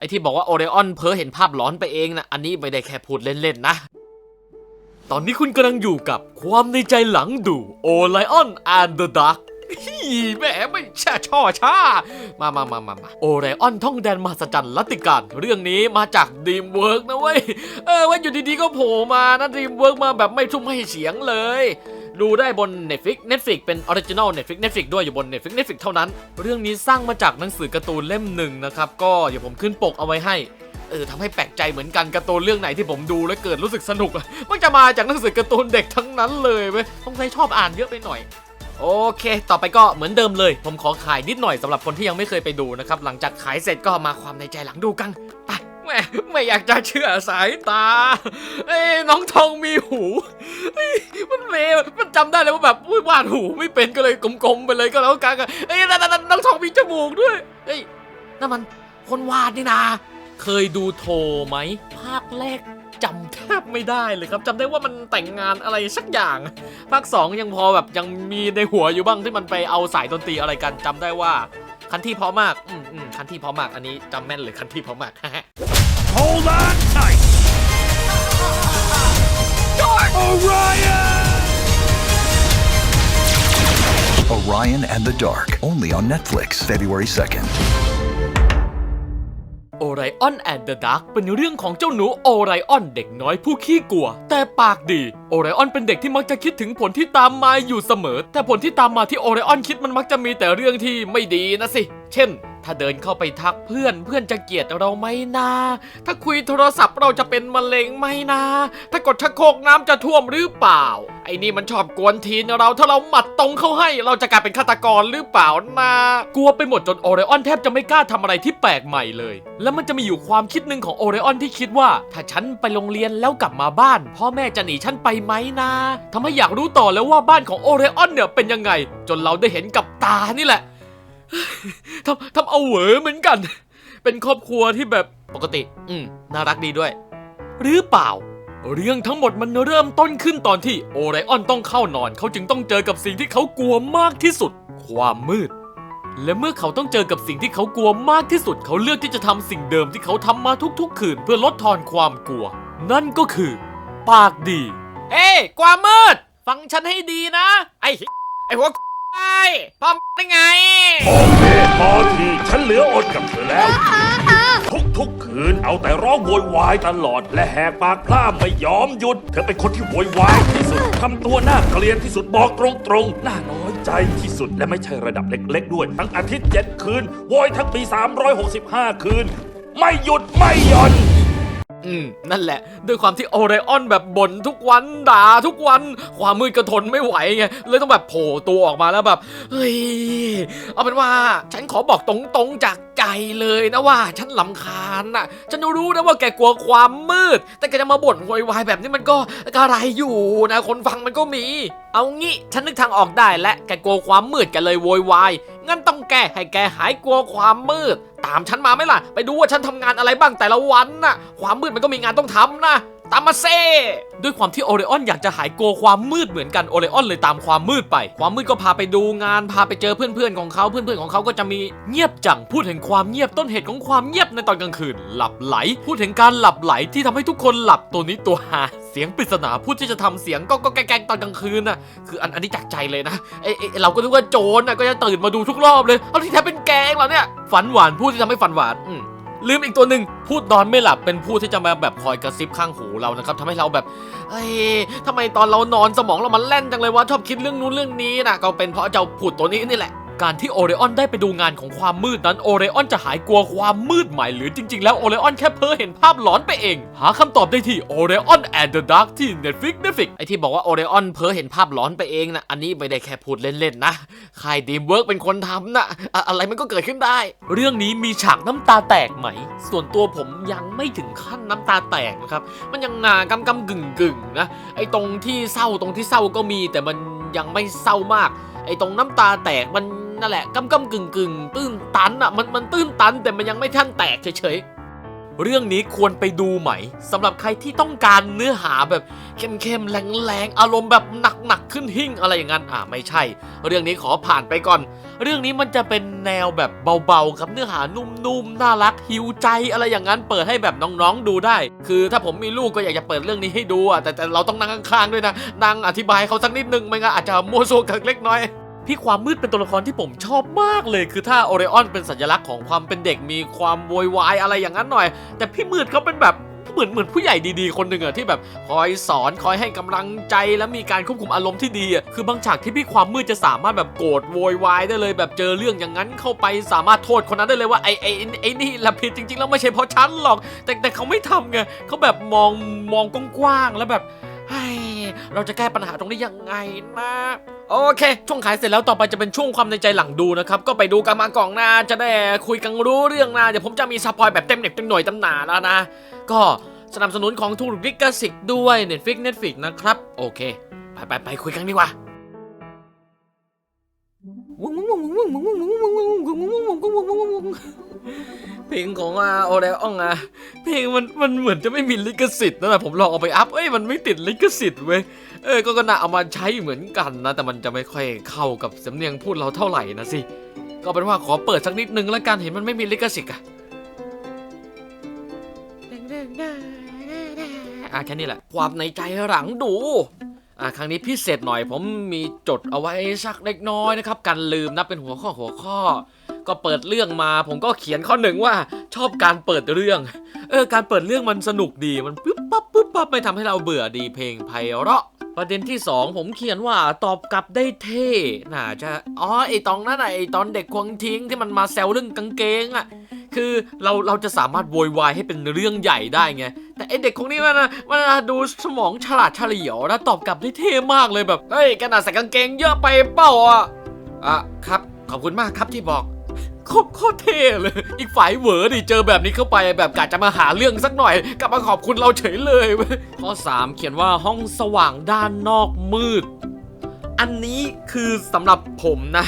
ไอที่บอกว่าโอเรออนเพ้อเห็นภาพหลอนไปเองนะอันนี้ไม่ได้แค่พูดเล่นๆนะ ตอนนี้คุณกำลังอยู่กับความในใจหลังดูโอไลออนแอนด์เดอะดักแหมไม่แช่ช่อช้ามามามามามาโอไรออนท่องแดนมหัศจรรย์ลัตติการเรื่องนี้มาจากดีมเวิร์กนะเว้ย เออว่าอยู่ดีๆก็โผล่มานะดีมเวิร์กมาแบบไม่ทุ่มให้เสียงเลย ดูได้บน Netflix Netflix เป็นออริจินอล Netflix Netflix ด้วยอยู่บน Netflix Netflix เท่านั้น เรื่องนี้สร้างมาจากหนังสือการ์ตูนเล่มหนึ่งนะครับ ก็เดี๋ยวผมขึ้นปกเอาไว้ให้ เออทำให้แปลกใจเหมือนกันการ์ตูนเรื่องไหนที่ผมดูแล้วเกิดรู้สึกสนุกอะมันจะมาจากหนังสือการ์ตูนเด็กทั้งนั้นเลยเว้ยต้องใช้ชอบอ่านเยอะไปหน่อยโอเค ต่อไปก็เหมือนเดิมเลย ผมขอขายนิดหน่อยสำหรับคนที่ยังไม่เคยไปดูนะครับ หลังจากขายเสร็จก็มาความในใจหลังดูกัน ไป ม่ไม่อยากจะเชื่อสายตาเอ้น้องทองมีหูมันเลวมันจำได้เลยว่าแบบวาดหูไม่เป็นก็เลยกลมๆไปเลยก็แล้วกันเอ้ยนั่นนั่นนั่นน้องทองมีจมูกด้วยเฮ้ยนั่นมันคนวาดนี่นาเคยดูโทรไหมภาคแรกจำแทบไม่ได้เลยครับจำได้ว่ามันแต่งงานอะไรสักอย่าง ภาค 2 ยังพอแบบยังมีในหัวอยู่บ้างที่มันไปเอาสายดนตรีอะไรกันจำได้ว่าคันที่เพราะมาก อืมอืมคันที่เพราะมาก อันนี้จำแม่นเลยคันที่เพราะมาก Hold on tight. Orion! Orion and the Dark, only on Netflix, February 2nd. โอไรออนแอนด์เดอะดักเป็นเรื่องของเจ้าหนูโอไรออนเด็กน้อยผู้ขี้กลัว แต่ปากดีโอไรออนเป็นเด็กที่มักจะคิดถึงผลที่ตามมาอยู่เสมอ แต่ผลที่ตามมาที่โอไรออนคิดมันมักจะมีแต่เรื่องที่ไม่ดีนะสิ เช่น ถ้าเดินเข้าไปทักเพื่อนเพื่อนจะเกลียดเราไหมนาถ้าคุยโทรศัพท์เราจะเป็นมะเร็งไหมนาถ้ากดชักโครกน้ำจะท่วมหรือเปล่า ไอ้นี่มันชอบกวนทีนเราถ้าเราหมัดตรงเข้าให้เราจะกลายเป็นฆาตกรหรือเปล่านากลัวไปหมดจนโอไรออนแทบจะไม่กล้าทำอะไรที่แปลกใหม่เลย แล้วมันจะมีอยู่ความคิดหนึ่งของโอไรออนที่คิดว่า ถ้าฉันไปโรงเรียนแล้วกลับมาบ้าน พ่อแม่จะหนีฉันไปไหมนะทำให้อยากรู้ต่อแล้วว่าบ้านของโอไรออนเนี่ยเป็นยังไง จนเราได้เห็นกับตานี่แหละ ทำทำเอาเหวอเหมือนกัน เป็นครอบครัวที่แบบปกติ อืมน่ารักดีด้วย หรือเปล่า เรื่องทั้งหมดมันเริ่มต้นขึ้นตอนที่โอไรออนต้องเข้านอน เขาจึงต้องเจอกับสิ่งที่เขากลัวมากที่สุด ความมืด และเมื่อเขาต้องเจอกับสิ่งที่เขากลัวมากที่สุด เขาเลือกที่จะทำสิ่งเดิมที่เขาทำมาทุกๆ คืนเพื่อลดทอนความกลัว นั่นก็คือ ปากดี เอ้ความมืด ฟังฉันให้ดีนะ ไอ้ไอ้หัว ไอ้พร้อมได้ไงพอเมพอทีฉันเหลืออดกับเธอแล้ว ทุกทุกๆคืนเอาแต่ร้องโวยวายตลอด และแหกปากพร่าไม่ยอมหยุด เธอเป็นคนที่โวยวายที่สุดทำตัวหน้าเกลียดที่สุดบอกตรงๆหน้าน้อยใจที่สุดและไม่ใช่ระดับเล็กๆด้วย ทั้งอาทิตย์เจ็ดคืนโวยทั้งปี 365 คืน ไม่หยุดไม่หย่อน อืม นั่นแหละ ด้วยความที่โอไรออนแบบบ่นทุกวันด่าทุกวัน ความมืดก็ทนไม่ไหวไง เลยต้องแบบโผล่ตัวออกมาแล้วแบบ เฮ้ย เอาเป็นว่า ฉันขอบอกตรงๆจากใจเลยนะว่า ฉันลำคาญน่ะ ฉันรู้นะว่าแกกลัวความมืด แต่แกจะมาบ่นโวยวายแบบนี้มันก็กระไรอยู่นะ คนฟังมันก็มี เอางี้ ฉันนึกทางออกได้และ แกกลัวความมืดแกเลยโวยวาย งั้นต้องแก้ให้แกหายกลัวความมืดามฉันมาไหมล่ะ ไปดูว่าฉันทำงานอะไรบ้างแต่ละวันน่ะ ความมืดมันก็มีงานต้องทำนะ ตามมาเซ่ด้วยความที่โอเรออนอยากจะหายโกวความมืดเหมือนกันโอเรออนเลยตามความมืดไป ความมืดก็พาไปดูงานพาไปเจอเพื่อนๆของเขาเพื่อนๆของเขาก็จะมีเงียบจังพูดถึงความเงียบต้นเหตุของความเงียบในตอนกลางคืน หลับไหล พูดถึงการหลับไหลที่ทำให้ทุกคนหลับตัวนี้ตัวหา เสียงปริศนาพูดที่จะทำเสียงก็ก็แกล้งตอนกลางคืนน่ะคืออันอันนี้จากใจเลยนะเอเอเราก็นึกว่าโจรน่ะก็จะตื่นมาดูทุกรอบเลยเอาที่แท้เป็นแกงเรอเนี่ยฝันหวานพูดที่ทำให้ฝันหวานอืลืมอีกตัวหนึ่งพูดนอนไม่หลับเป็นผู้ที่จะมาแบบคอยกระซิบข้างหูเรานะครับทำให้เราแบบเอ้ยทำไมตอนเรานอนสมองเรามันแล่นจังเลยว่าชอบคิดเรื่องนู้นเรื่องนี้นะก็เป็นเพราะเจ้าผุดตัวนี้นี่แหละ การที่โอเรออนได้ไปดูงานของความมืดนั้นโอเรออนจะหายกลัวความมืดใหม่ หรือจริง ๆ แล้วโอเรออนแค่เพ้อเห็นภาพหลอนไปเอง หาคำตอบได้ที่โอเรออนแอนด์เดอะดักที่ Netflix Netflix ไอที่บอกว่าโอเรออนเพ้อเห็นภาพหลอนไปเองนะอันนี้ไม่ได้แค่พูดเล่นๆนะค่ายดีมเวิร์กเป็นคนทำนะอะอะไรมันก็เกิดขึ้นได้ เรื่องนี้มีฉากน้ำตาแตกไหม ส่วนตัวผมยังไม่ถึงขั้นน้ำตาแตกนะครับมันยังงากำกำกึ่งกึ่งๆนะไอตรงที่เศร้าตรงที่เศร้าก็มีแต่มันยังไม่เศร้ามาก ไอตรงน้ำตาแตกมัน นั่นแหละกำกำกึ่งกึ่งตื้นตันอะมันมันตื้นตันแต่มันยังไม่ท่านแตกเฉยๆ เรื่องนี้ควรไปดูไหมสำหรับใครที่ต้องการเนื้อหาแบบเข้มๆแรงๆอารมณ์แบบหนักๆขึ้นหิ่งอะไรอย่างนั้นอ่าไม่ใช่ เรื่องนี้ขอผ่านไปก่อน เรื่องนี้มันจะเป็นแนวแบบเบาๆครับเนื้อหานุ่มๆน่ารักหิวใจอะไรอย่างนั้นเปิดให้แบบน้องๆดูได้ คือถ้าผมมีลูกก็อยากจะเปิดเรื่องนี้ให้ดูอะแต่แต่เราต้องนั่งข้างๆด้วยนะนั่งอธิบายเขาสักนิดนึงไม่งั้นอาจจะมั่วซั่วกันเล็กน้อย พี่ความมืดเป็นตัวละครที่ผมชอบมากเลย คือถ้าโอเรออนเป็นสัญลักษณ์ของความเป็นเด็กมีความโวยวายอะไรอย่างนั้นหน่อย แต่พี่มืดเขาเป็นแบบเหมือนเหมือนผู้ใหญ่ดีๆ คนหนึ่งอะที่แบบคอยสอนคอยให้กำลังใจและมีการควบคุมอารมณ์ที่ดีอะคือบางฉากที่พี่ความมืดจะสามารถแบบโกรธโวยวายได้เลยแบบเจอเรื่องอย่างนั้นเข้าไปสามารถโทษคนนั้นได้เลยว่าไอไอ้ไอ้ไอ้นี่ละผิดจริงๆแล้วไม่ใช่เพราะฉันหรอก แต่แต่เขาไม่ทำไงเขาแบบมองมองกว้างๆแล้วแบบ เราจะแก้ปัญหาตรงนี้ยังไงนะโอเค ช่วงขายเสร็จแล้วต่อไปจะเป็นช่วงความในใจหลังดูนะครับ ก็ไปดูกันมากล่องหน้าจะได้คุยกันรู้เรื่องนะเดี๋ยวผมจะมีสปอยแบบเต็มเน็ตเต็มหน่วยตำหนาแล้วนะ ก็สนับสนุนของทูริกสิกด้วย Netflix Netflix นะครับ โอเค ไปไปไปคุยกันดีกว่า เพลงของอาโอเดอองอะเพลงมันมันเหมือนจะไม่มีลิขสิทธิ์นะแต่ผมลองเอาไปอัพเอ้ยมันไม่ติดลิขสิทธิ์เว้ยเออก็ก็น่าเอามาใช้เหมือนกันนะ แต่มันจะไม่ค่อยเข้ากับสำเนียงพูดเราเท่าไหร่นะสิก็เป็นว่าขอเปิดสักนิดนึงแล้วกันเห็นมันไม่มีลิขสิทธิ์อะอะแค่นี้แหละ ความในใจหลังดูอะครั้งนี้พิเศษหน่อยผมมีจดเอาไว้สักเล็กน้อยนะครับกันลืมนะเป็นหัวข้อหัวข้อ ก็เปิดเรื่องมา ผมก็เขียนข้อหนึ่งว่าชอบการเปิดเรื่อง เออ การเปิดเรื่องมันสนุกดี มันปึ๊บปั๊บปึ๊บปั๊บไม่ทำให้เราเบื่อดีเพลงไพเราะ ประเด็นที่ 2 ผมเขียนว่าตอบกลับได้เท่น่าจะอ๋อไอตองนั่นไอตอนเด็กควงทิ้งที่มันมาแซวเรื่องกางเกงอะคือเราเราจะสามารถโวยวายให้เป็นเรื่องใหญ่ได้ไง แต่ไอเด็กคนนี้มันนะมันดูสมองฉลาดเฉลียวนะตอบกลับได้เท่มากเลยแบบเฮ้ยขนาดใส่กางเกงเยอะไปเปล่าอะอะครับขอบคุณมากครับที่บอก โคตรเท่เลย อีกฝ่ายเหวอดิเจอแบบนี้เข้าไปแบบกะจะมาหาเรื่องสักหน่อย กลับมาขอบคุณเราเฉยเลยเว้ยข้อ 3 เขียนว่าห้องสว่างด้านนอกมืด อันนี้คือสำหรับผมนะ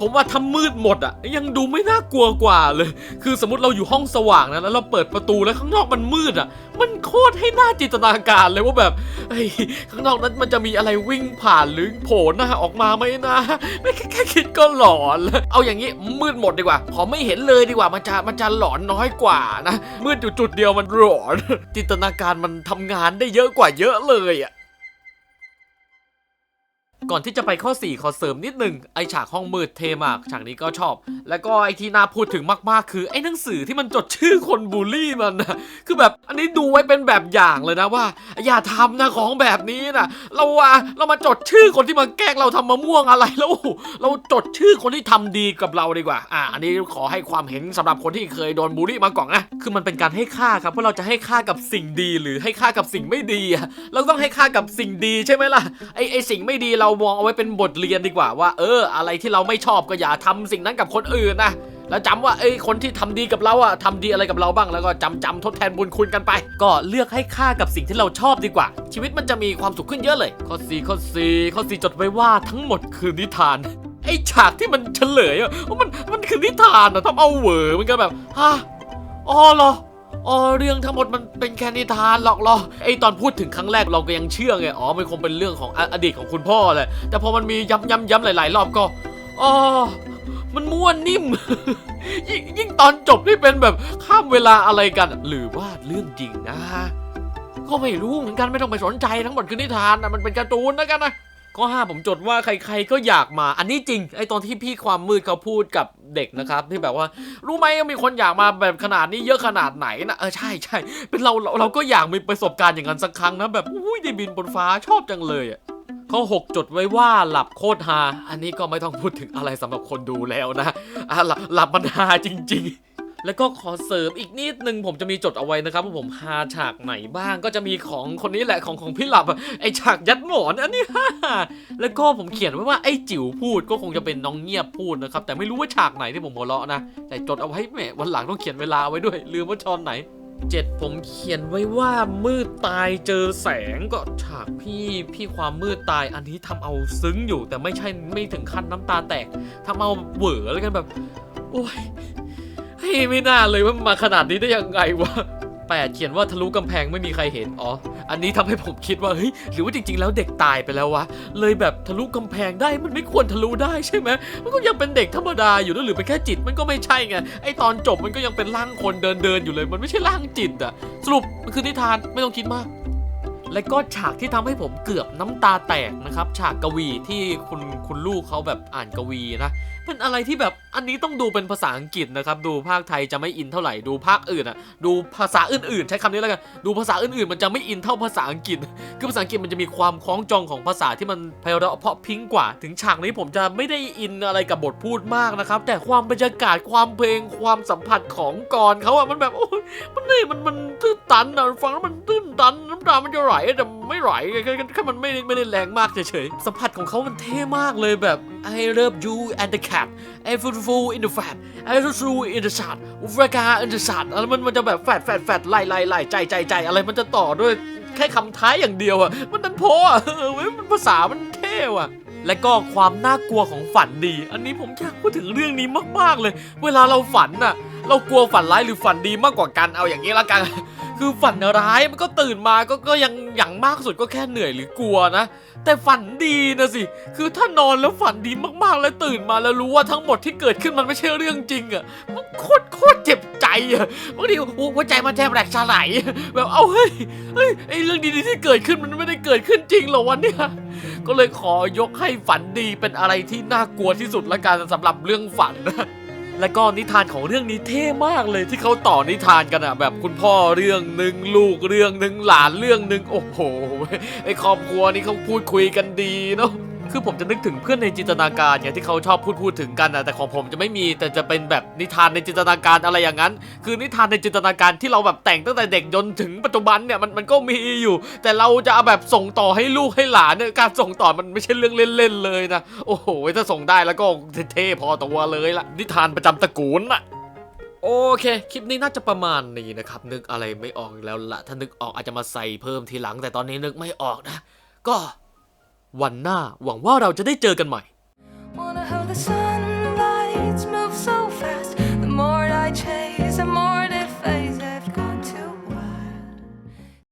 ผมว่าถ้ามืดหมดอะ ยังดูไม่น่ากลัวกว่าเลย คือสมมติเราอยู่ห้องสว่างนะแล้วเราเปิดประตูแล้วข้างนอกมันมืดอะ มันโคตรให้น่าจินตนาการเลยว่าแบบเฮ้ยข้างนอกนั้นมันจะมีอะไรวิ่งผ่านหรือโผล่หน้าออกมาไหมนะไม่แค่แค่คิดก็หลอนแล้วเอาอย่างนี้มืดหมดดีกว่า ขอไม่เห็นเลยดีกว่ามันจะมันจะหลอนน้อยกว่านะมืดอยู่จุดเดียวมันหลอน จินตนาการมันทำงานได้เยอะกว่าเยอะเลยอะ ก่อนที่จะไปข้อ 4 ขอเสริมนิดหนึ่งไอฉากห้องมืดเทมาก ฉากนี้ก็ชอบ แล้วก็ไอที่น่าพูดถึงมาก ๆ คือไอหนังสือที่มันจดชื่อคนบูลลี่มันนะคือแบบอันนี้ดูไว้เป็นแบบอย่างเลยนะว่า อย่าทำนะของแบบนี้นะเราอะเรามาจดชื่อคนที่มาแกล้งเราทำมะม่วงอะไรแล้วเราจดชื่อคนที่ทำดีกับเราดีกว่า อะอันนี้ขอให้ความเห็นสำหรับคนที่เคยโดนบูลลี่มาก่อนนะคือมันเป็นการให้ค่าครับว่าะเราจะให้ค่ากับสิ่งดีหรือให้ค่ากับสิ่งไม่ดีเราต้องให้ค่ากับสิ่งดีใช่ไหมล่ะไอไอสิ่งไม่ดีเรามองเอาไว้เป็นบทเรียนดีกว่าว่า เออ อะไรที่เราไม่ชอบก็อย่าทำสิ่งนั้นกับคนอื่นนะแล้วจำว่าเอ้คนที่ทำดีกับเราอะทำดีอะไรกับเราบ้างแล้วก็จำจำทดแทนบุญคุณกันไป ก็เลือกให้ค่ากับสิ่งที่เราชอบดีกว่า ชีวิตมันจะมีความสุขขึ้นเยอะเลยข้อสี่ข้อสี่ข้อสี่จดไว้ว่าทั้งหมดคือนิทานไอ้ฉากที่มันเฉลยอะว่ามันมันคือนิทานอะทำเอาเหวอมันก็แบบฮะอ๋อเหรออ๋อเรื่องทั้งหมดมันเป็นแค่นิทานหรอกเหรอไอตอนพูดถึงครั้งแรกเราก็ยังเชื่อไงอ๋อมันคงเป็นเรื่องของออดีตของคุณพ่อแหละแต่พอมันมีย้ำย้ำย้ำหลาย ๆ รอบก็อ๋อ มันม้วนนิ่ม ยิ่งยิ่งตอนจบนี่เป็นแบบข้ามเวลาอะไรกัน หรือว่าเรื่องจริงนะ ก็ไม่รู้เหมือนกันไม่ต้องไปสนใจทั้งหมดคือนิทานนะมันเป็นการ์ตูนนะกันนะข้อห้าผมจดว่าใครๆก็อยากมา อันนี้จริงไอตอนที่พี่ความมืดเขาพูดกับเด็กนะครับ ที่แบบว่า รู้ไหมมีคนอยากมาแบบขนาดนี้เยอะขนาดไหนนะเออใช่ใช่เป็นเราเราเราก็อยากมีประสบการณ์อย่างนั้นสักครั้งนะแบบอุ้ยได้บินบนฟ้าชอบจังเลยอะ ข้อ 6 จดไว้ว่าหลับโคตรฮา อันนี้ก็ไม่ต้องพูดถึงอะไรสำหรับคนดูแล้วนะอะหลับหลับมันฮาจริง ๆแล้วก็ขอเสริมอีกนิดนึงผมจะมีจดเอาไว้นะครับว่าผมฮาฉากไหนบ้างก็จะมีของคนนี้แหละของของพี่หลับไอฉากยัดหมอนอันนี้ฮ่าแล้วก็ผมเขียนไว้ว่าไอจิ๋วพูดก็คงจะเป็นน้องเงียบพูดนะครับแต่ไม่รู้ว่าฉากไหนที่ผมหัวเราะนะแต่จดเอาไว้แหมวันหลังต้องเขียนเวลาไว้ด้วยลืมว่าชอนไหน เจ็ดผมเขียนไว้ว่ามืดตายเจอแสงก็ฉากพี่พี่ความมืดตายอันนี้ทำเอาซึ้งอยู่ แต่ไม่ใช่ไม่ถึงขั้นน้ำตาแตกทำเอาเหวอแล้วกันแบบ โอ้ยเฮ้ยไม่น่าเลยว่ามาขนาดนี้ได้ยังไงวะแปดเขียนว่าทะลุกำแพงไม่มีใครเห็น อ๋อ อันนี้ทำให้ผมคิดว่าเฮ้ยหรือว่าจริง ๆ แล้วเด็กตายไปแล้ววะเลยแบบทะลุกำแพงได้มันไม่ควรทะลุได้ใช่ไหมมันก็ยังเป็นเด็กธรรมดาอยู่นะหรือเป็นแค่จิตมันก็ไม่ใช่ไงไอตอนจบมันก็ยังเป็นร่างคนเดินเดินๆอยู่เลย มันไม่ใช่ร่างจิตอะสรุปมันคือนิทานไม่ต้องคิดมากและก็ฉากที่ทำให้ผมเกือบน้ำตาแตกนะครับ ฉากกวีที่คุณ คุณลูกเขาแบบอ่านกวีนะเป็นอะไรที่แบบอันนี้ต้องดูเป็นภาษาอังกฤษนะครับ ดูภาคไทยจะไม่อินเท่าไหร่ดูภาคอื่นอะดูภาษาอื่นๆ ใช้คำนี้แล้วกันดูภาษาอื่นๆ มันจะไม่อินเท่าภาษาอังกฤษ คือภาษาอังกฤษมันจะมีความคล้องจองของภาษาที่มันไพเราะเพราะพิ้งกว่า ถึงฉากนี้ผมจะไม่ได้อินอะไรกับบทพูดมากนะครับ แต่ความบรรยากาศความเพลงความสัมผัสของกรเขาอะมันแบบโอ้ยมันนี่มันมันตื้นตันอะฟังแล้วมันตื้นตันน้ำตามันจะไหลแต่ไม่ไหลแค่แค่แค่มันไม่ได้ไม่ได้แรงมากเฉยๆสัมผัสของเขามันเท่มากเลยแบบ I love you and the cat I f o o in the fat I f o o in the shot อุฟรากา in the shot แล้วมันมันจะแบบแฟดแฟดแฟดไล่ไล่ไล่ใจใจใจอะไรมันจะต่อด้วยแค่คำท้ายอย่างเดียวอะมันดันโพอะเออเว้ยมันภาษามันเท่อะ และก็ความน่ากลัวของฝันดี อันนี้ผมอยากพูดถึงเรื่องนี้มากๆเลย เวลาเราฝันน่ะ เรากลัวฝันร้ายหรือฝันดีมากกว่ากัน เอาอย่างนี้ละกัน คือฝันร้ายมันก็ตื่นมาก็ก็ยังอย่างมากสุดก็แค่เหนื่อยหรือกลัวนะ แต่ฝันดีนะสิ คือถ้านอนแล้วฝันดีมากๆ แล้วตื่นมาแล้วรู้ว่าทั้งหมดที่เกิดขึ้นมันไม่ใช่เรื่องจริงอะมันโคตรโคตรเจ็บ ใจอะบางทีหัวใจมันแทบแหลกสลายแบบเอาเฮ้ยเฮ้ยไอเรื่องดีๆที่เกิดขึ้นมันไม่ได้เกิดขึ้นจริงหรอวันเนี้ยก็เลยขอยกให้ฝันดีเป็นอะไรที่น่ากลัวที่สุดละกันสำหรับเรื่องฝันนะและก็นิทานของเรื่องนี้เท่มากเลยที่เขาต่อนิทานกันอะแบบคุณพ่อเรื่องหนึ่งลูกเรื่องหนึ่งหลานเรื่องหนึ่งโอ้โหไอครอบครัวนี้เขาพูดคุยกันดีเนาะ คือผมจะนึกถึงเพื่อนในจินตนาการอย่างที่เขาชอบพูดพูดถึงกันนะแต่ของผมจะไม่มีแต่จะเป็นแบบนิทานในจินตนาการอะไรอย่างนั้น คือนิทานในจินตนาการที่เราแบบแต่งตั้งแต่เด็กจนถึงปัจจุบันเนี่ยมันมันก็มีอยู่ แต่เราจะเอาแบบส่งต่อให้ลูกให้หลานเนี่ยการส่งต่อมันไม่ใช่เรื่องเล่นๆเลยนะโอ้โหถ้าส่งได้แล้วก็เท่ๆพอตัวเลยละนิทานประจำตระกูลน่ะโอเค คลิปนี้น่าจะประมาณนี้นะครับ นึกอะไรไม่ออกอีกแล้วละถ้านึกออกอาจจะมาใส่เพิ่มทีหลัง แต่ตอนนี้นึกไม่ออกนะ ก็ วันหน้าหวังว่าเราจะได้เจอกันใหม่